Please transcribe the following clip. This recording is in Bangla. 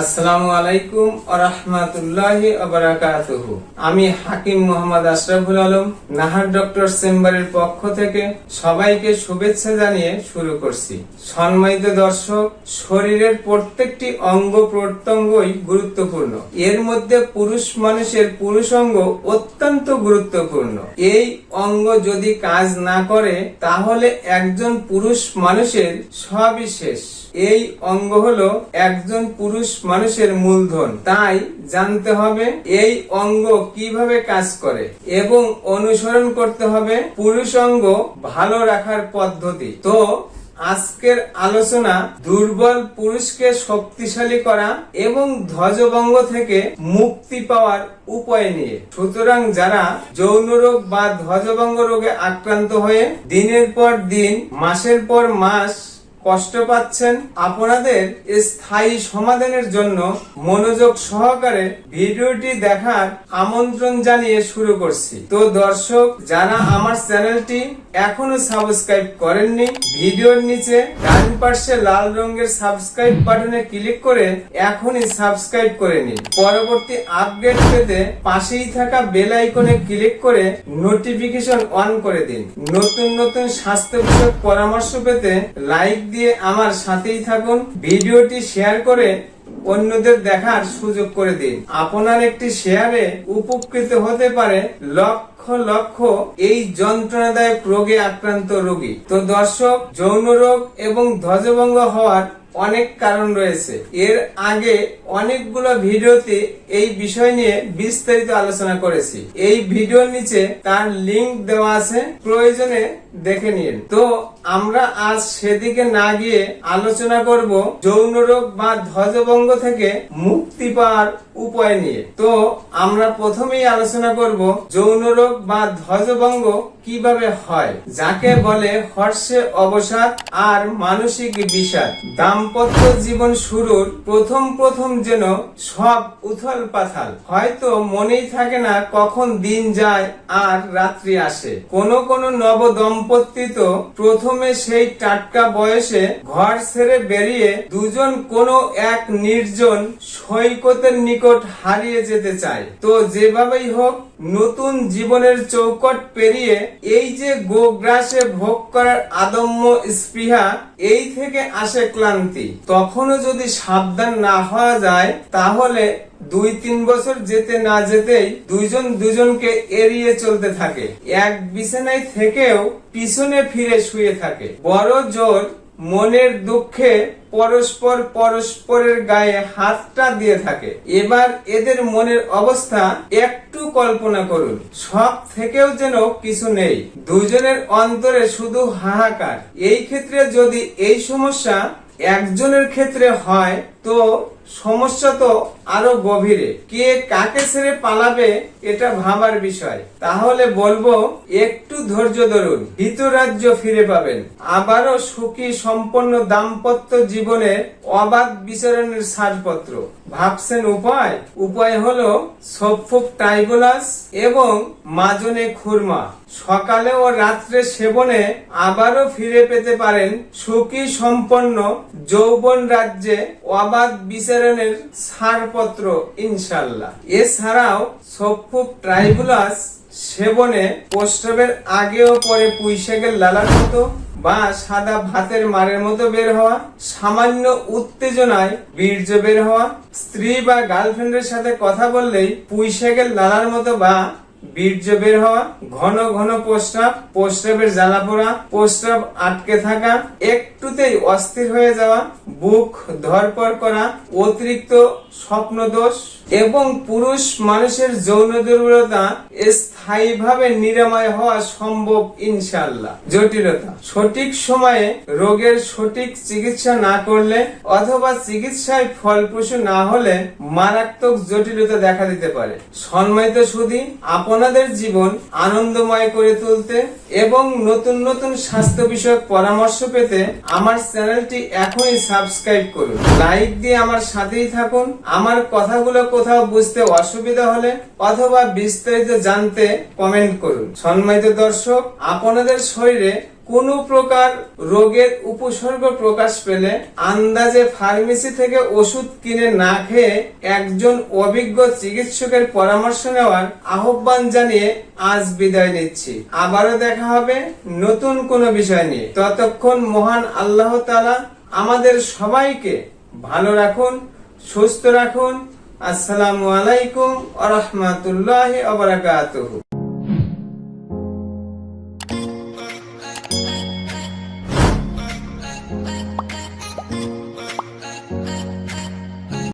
আসসালামু আলাইকুম আরহামাতুল্লাহি আবরাকাতুহু আমি হাকিম মোহাম্মদ আশরাফুল আলম, নাহার ডক্টর চেম্বারের পক্ষ থেকে সবাইকে শুভেচ্ছা জানিয়ে শুরু করছি। সম্মানিত দর্শক, শরীরের প্রত্যেকটি অঙ্গ প্রত্যঙ্গই গুরুত্বপূর্ণ। এর মধ্যে পুরুষ মানুষের পুরুষ অঙ্গ অত্যন্ত গুরুত্বপূর্ণ। এই অঙ্গ যদি কাজ না করে, তাহলে একজন পুরুষ মানুষের সবই শেষ। এই অঙ্গ হলো একজন পুরুষ মানুষের মূলধন। তাই জানতে হবে এই অঙ্গ কীভাবে কাজ করে এবং অনুসরণ করতে হবে পুরুষ অঙ্গ ভালো রাখার পদ্ধতি। তো আজকের আলোচনা দুর্বল পুরুষকে শক্তিশালী করা এবং ধ্বজভঙ্গ থেকে মুক্তি পাওয়ার উপায় নিয়ে। সুতরাং যারা যৌন রোগ বা ধ্বজভঙ্গ রোগে আক্রান্ত হয়ে দিনের পর দিন, মাসের পর মাস কষ্ট পাচ্ছেন? আপনাদের স্থায়ী সমাধানের জন্য মনোযোগ সহকারে ভিডিওটি দেখার আমন্ত্রণ জানিয়ে শুরু করছি। তো দর্শক, যারা আমার চ্যানেলটি এখনও সাবস্ক্রাইব করেননি, ভিডিওর নিচে ডান পাশে লাল রঙের সাবস্ক্রাইব বাটনে ক্লিক করে এখনই সাবস্ক্রাইব করে নিন। পরবর্তী আপডেট পেতে পাশেই থাকা বেল আইকনে ক্লিক করে নোটিফিকেশন অন করে দিন। নতুন নতুন স্বাস্থ্য বিষয়ক পরামর্শ পেতে লাইক দিয়ে আমার সাথেই থাকুন। ভিডিওটি শেয়ার করে অন্যদের দেখার সুযোগ করে দিন। আপনার একটি শেয়ারে উপকৃত হতে পারে লক্ষ লক্ষ এই যন্ত্রণাদায়ক রোগে আক্রান্ত রোগী। তো দর্শক, যৌন রোগ এবং ধ্বজভঙ্গ হওয়ার অনেক কারণ রয়েছে। এর আগে অনেকগুলো ভিডিওতে এই বিষয় নিয়ে বিস্তারিত আলোচনা করেছি। এই ভিডিওর নিচে তার লিংক দেওয়া আছে, প্রয়োজনে দেখে নিন। তো আমরা আজ সেদিকে না গিয়ে আলোচনা করব যৌন রোগ বা ধ্বজভঙ্গ থেকে মুক্তি পাওয়ার উপায় নিয়ে। তো আমরা প্রথমেই আলোচনা করব যৌন রোগ বা ধ্বজভঙ্গ কীভাবে হয়, যাকে বলে হর্ষে অবসাদ আর মানসিক বিষাদ। দাম্পত্য জীবন শুরুর প্রথম প্রথম যেন সব উথল পাথাল। হয়তো মনেই থাকে না কখন দিন যায় আর রাত্রি আসে। কোন কোন নব দম্পতি তো প্রথমে সেই টাটকা বয়সে ঘর ছেড়ে বেরিয়ে দুজন কোনো এক নির্জন সৈকতের নিকট হারিয়ে যেতে চায়। তো যেভাবেই হোক, নতুন জীবনের চৌকট পেরিয়ে এই যে গোগ্রাসে ভোগ করার আদম্য স্পৃহা, এই থেকে আসে ক্লান্তি। তখনও যদি সাবধান না হওয়া যায়, তাহলে দুই তিন বছর যেতে না যেতেই দুইজন দুজনকে এড়িয়ে চলতে থাকে। এক বিছানায় থেকেও পিছনে ফিরে শুয়ে থাকে। বড় জোর মনের দুঃখে পরস্পর পরস্পরের গায়ে হাতটা দিয়ে থাকে। এবার এদের মনের অবস্থা একটু কল্পনা করুন। সব থেকেও যেন কিছু নেই। দুজনের অন্তরে শুধু হাহাকার। এই ক্ষেত্রে যদি এই সমস্যা একজনের ক্ষেত্রে হয় তো সমস্যা তো আরও গভীরে। কে কাকে ছেড়ে পালাবে এটা ভাবার বিষয়। তাহলে বলব, একটু ধৈর্য ধরুন রাজ্য ফিরে পাবেন। আবারও সুখী সম্পন্ন দাম্পত্য জীবনে অবাধ বিচরণের ছাড়পত্র। ভাবছেন উপায়? উপায় হলো সফুক টাইগোলাস এবং মাজনে খুরমা। সকালে ও রাত্রে সেবনে আবারও ফিরে পেতে পারেন সুখী সম্পন্ন যৌবন রাজ্যে অবাধ বিচারণের ছাড়পত্র ইনশাল্লাহ এছাড়াও সফুক ট্রাইবুলাস সেবনে প্রস্রাবের আগে ও পরে পুঁইশাকের লালার মতো বা সাদা ভাতের মারের মতো বের হওয়া, সামান্য উত্তেজনায় বীর্য বের হওয়া, স্ত্রী বা গার্লফ্রেন্ডের সাথে কথা বললেই পুঁইশাকের লালার মতো বা বীর্য বের হওয়া, ঘন ঘন প্রস্রাব, প্রস্রাবের জ্বালা পোড়া, প্রস্রাব আটকে থাকা, একটুতেই অস্থির হয়ে যাওয়া, বুক ধরপর করা, অতিরিক্ত স্বপ্ন দোষ এবং পুরুষ মানুষের যৌন দুর্বলতা স্থায়ীভাবে নিরাময় হওয়া সম্ভব ইনশাল্লাহ জটিলতা। সঠিক সময়ে রোগের সঠিক চিকিৎসা না করলে অথবা চিকিৎসায় ফলপ্রসূ না হলে মারাত্মক জটিলতা দেখা দিতে পারে। সম্মানিত সুদী আপনাদের জীবন আনন্দময় করে তুলতে এবং নতুন নতুন স্বাস্থ্য বিষয়ক পরামর্শ পেতে আমার চ্যানেলটি এখনই সাবস্ক্রাইব করুন। লাইক দিয়ে আমার সাথেই থাকুন। আমার কথাগুলো কোথাও বুঝতে অসুবিধা হলে অথবা বিস্তারিত জানতে কমেন্ট করুন। সম্মানিত দর্শক, আপনাদের শরীরে কোনো প্রকার রোগের উপসর্গ প্রকাশ পেলে আন্দাজে ফার্মেসি থেকে ওষুধ কিনে না খেয়ে একজন অভিজ্ঞ চিকিৎসকের পরামর্শ নেওয়ার আহ্বান জানিয়ে আজ বিদায় নিচ্ছি। আবারও দেখা হবে নতুন কোনো বিষয় নিয়ে। ততক্ষণ মহান আল্লাহ তালা আমাদের সবাইকে ভালো রাখুন, সুস্থ রাখুন। আসসালামু আলাইকুম আ রহমতুল্লাহ